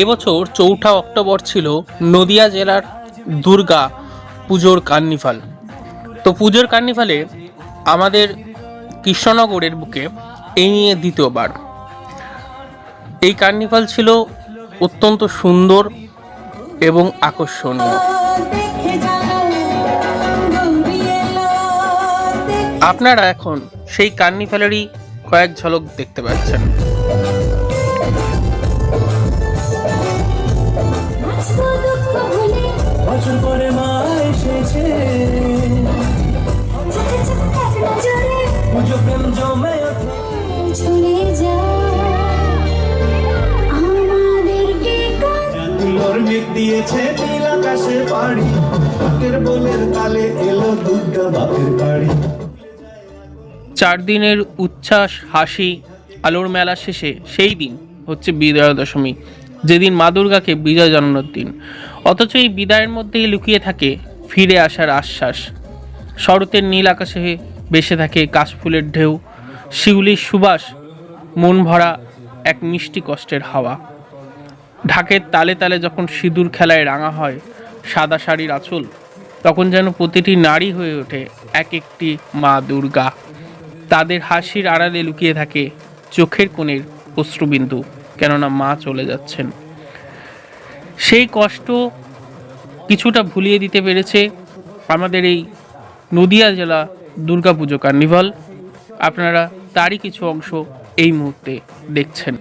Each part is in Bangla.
এবছর চৌঠা অক্টোবর ছিল নদিয়া জেলার দুর্গা পুজোর কার্নিভাল। তো পুজোর কার্নিভালে আমাদের কৃষ্ণনগরের বুকে এই নিয়ে দ্বিতীয়বার। এই কার্নিভাল ছিল অত্যন্ত সুন্দর এবং আকর্ষণীয়। আপনারা এখন সেই কার্নিভালেরই কয়েক ঝলক দেখতে পাচ্ছেন। মা এসেছে পুজো দিয়েছে নীল আকাশে পাড়ি তালে এলো দুর্গা বাপের বাড়ি। চার দিনের উচ্ছ্বাস, হাসি, আলোর মেলা শেষে সেই দিন হচ্ছে বিজয়া দশমী, যেদিন মা দুর্গাকে বিজয় জানানোর দিন। অথচ এই বিদায়ের মধ্যেই লুকিয়ে থাকে ফিরে আসার আশ্বাস। শরতের নীল আকাশে বেসে থাকে কাশফুলের ঢেউ, শিউলির সুবাস, মন ভরা এক মিষ্টি কষ্টের হাওয়া। ঢাকের তালে তালে যখন সিঁদুর খেলায় রাঙা হয় সাদা শাড়ির আঁচল, তখন যেন প্রতিটি নারী হয়ে ওঠে এক একটি মা দুর্গা। তাদের হাসির আড়ালে লুকিয়ে থাকে চোখের কোণের অশ্রুবিন্দু, কেননা মা চলে যাচ্ছেন। সেই কষ্ট কিছুটা ভুলিয়ে দিতে পেরেছে আমাদের এই নদিয়া জেলা দুর্গাপুজো কার্নিভাল। আপনারা তারই কিছু অংশ এই মুহূর্তে দেখছেন।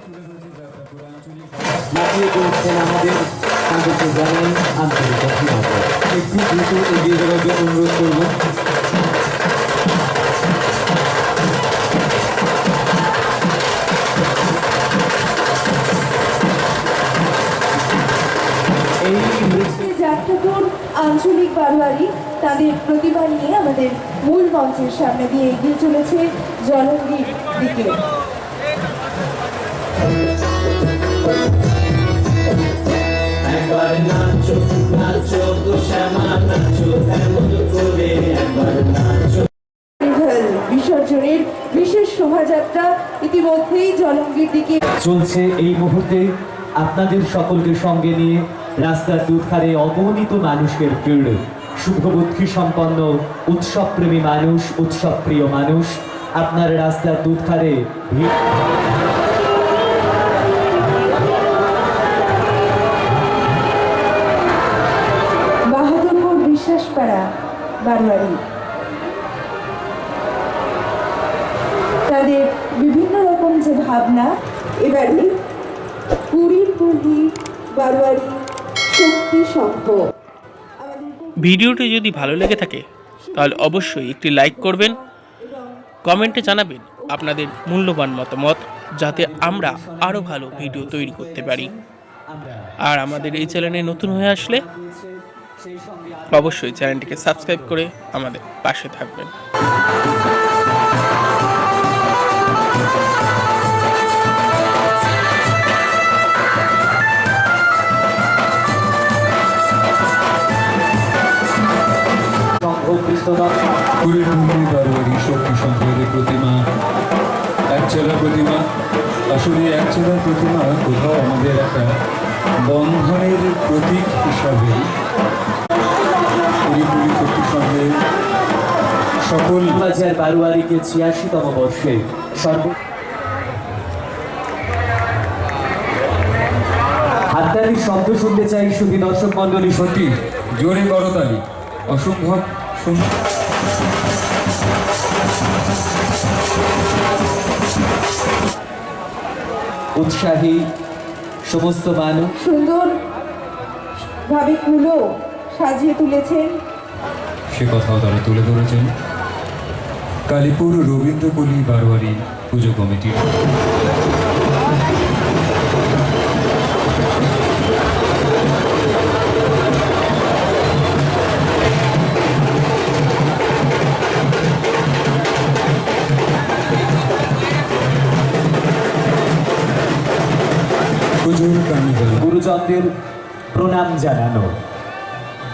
অনুরোধ করব। বারোয়ারি তাদের প্রতিভা নিয়ে আমাদের মূল মঞ্চের সামনে দিয়ে এগিয়ে চলেছে জলঙ্গির দিকে। একবার নাচো নাচো শ্যামা নাচো এমন করে একবার নাচো। বিসর্জনের বিশেষ শোভাযাত্রা ইতিমধ্যেই জলঙ্গির দিকে। চলছে এই মুহূর্তে আপনাদের সকলকে সঙ্গে নিয়ে রাস্তার দুধারে অগণিত মানুষের ভিড়। শুভবুদ্ধি সম্পন্ন উৎসবপ্রেমী মানুষ, উৎসবপ্রিয় মানুষ, আপনার রাস্তার দুধারে ভিড়। বাহাদুরপুর বিশ্বাসপাড়া বারোয়ারি তাদের বিভিন্ন রকম যে ভাবনা এবারে পুরীর পল্লী বারোয়ারি শক্তি আমাদের ভিডিওটি যদি ভালো লেগে থাকে, তাহলে অবশ্যই একটি লাইক করবেন, কমেন্টে জানাবেন আপনাদের মূল্যবান মতামত, যাতে আমরা আরও ভালো ভিডিও তৈরি করতে পারি। আর আমাদের এই চ্যানেলে নতুন হয়ে আসলে, অবশ্যই চ্যানেলটিকে সাবস্ক্রাইব করে আমাদের পাশে থাকবেন। সংঘ কৃষ্ণদত্ত কুড়িটুঙ্গি বারোয়ারি শক্তি সংগ্রহের প্রতিমা। একচেলা প্রতিমা। আসলে একচেলার প্রতিমা কোথাও আমাদের একটা বন্ধনের প্রতীক হিসাবে শক্তি সকল বারোয়ারিকে ছিয়াশিতম বর্ষে সর্ব হাততালির শব্দ শুনতে চাই শুধু দর্শক মন্ডলী সত্যি। জোরে করতালি অসম্ভব উৎসাহী সমস্ত মানুষ। সুন্দর ভাবে কুলো সাজিয়ে তুলেছেন। সে কথাও তারা তুলে ধরেছেন। কালীপুর রবীন্দ্রপল্লী বারোয়ারি পুজো কমিটির। গুরুজনদের প্রণাম জানানো।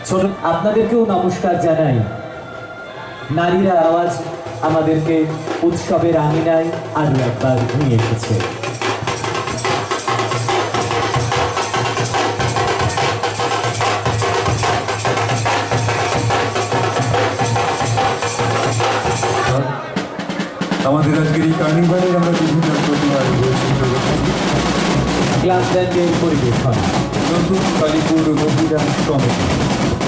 ছোট, আপনাদেরকেও নমস্কার জানাই। নারীরা আওয়াজ আমাদেরকে উৎসবের আঙিনায় আরও একবার নিয়ে এসেছে। আমাদের আজকের এই কার্নিভালে আমরা বিভিন্ন প্রতিমার বৈচিত্র্য টেন ক্লাস ব্যান্ডের পরিবেশন নতুন কালীপুর রবিরাম সমিতি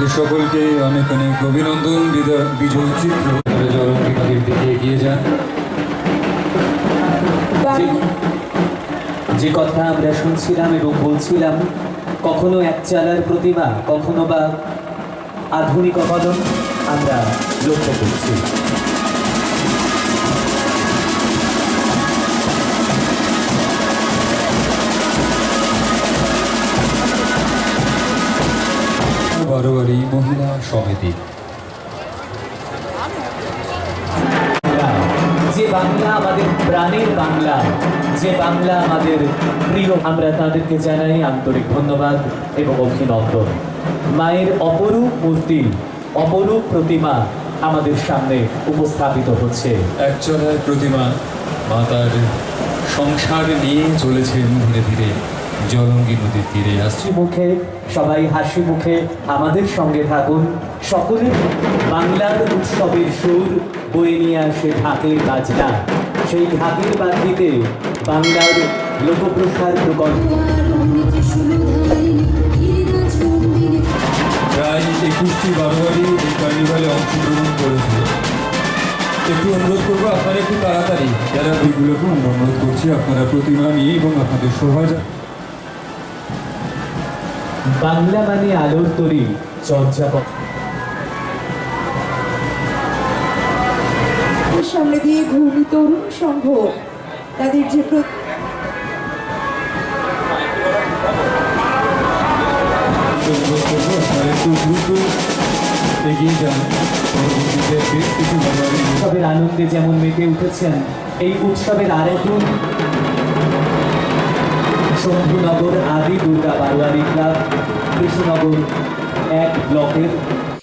আপনাদের সকলকে অনেক অনেক অভিনন্দন বিজয় চিত্র। দিকে এগিয়ে যান। যে- যে কথা আমরা শুনছিলাম এবং বলছিলাম কখনো এক চালার প্রতিমা কখনো বা আধুনিক অবদন আমরা লক্ষ্য করছি। বাংলা আমাদের প্রাণের বাংলা। যে বাংলা আমাদের প্রিয় আমরা তাদেরকে জানাই আন্তরিক ধন্যবাদ এবং অভিনন্দন। মায়ের অপরূপ মূর্তি অপরূপ প্রতিমা আমাদের সামনে উপস্থাপিত হচ্ছে। একচলার প্রতিমা মাতার সংসার নিয়ে চলেছেন ধীরে ধীরে জলঙ্গি নদীর তীরে আসছে। হাসি মুখে সবাই হাসি মুখে আমাদের সঙ্গে থাকুন। সকলে বাংলার উৎসবের সুর বয়ে নিয়ে আসে ঢাকের বাজনা। সেই ঢাকের বাদ্যিতে বাংলার লোকপ্রসার প্রকল্প। প্রায় একুশটি বারোয়ারি এই কার্নিভালে অংশগ্রহণ করেছে। একটু অনুরোধ করব আপনারা একটু তাড়াতাড়ি যারা বইগুলোকে অনুরোধ করছি আপনারা প্রতিমা নিয়ে এবং আপনাদের শোভাযা বাংলা মানে আলোর তরি চর্চা সামনে দিয়ে ঘূর্ণি তরুণ সংঘ, তাদের যে উৎসবের আনন্দে যেমন মেতে উঠেছেন, এই উৎসবের আরেকজন শম্ভুনগর আদি দুর্গা বারোয়ারি ক্লাব, কৃষ্ণনগর এক ব্লকের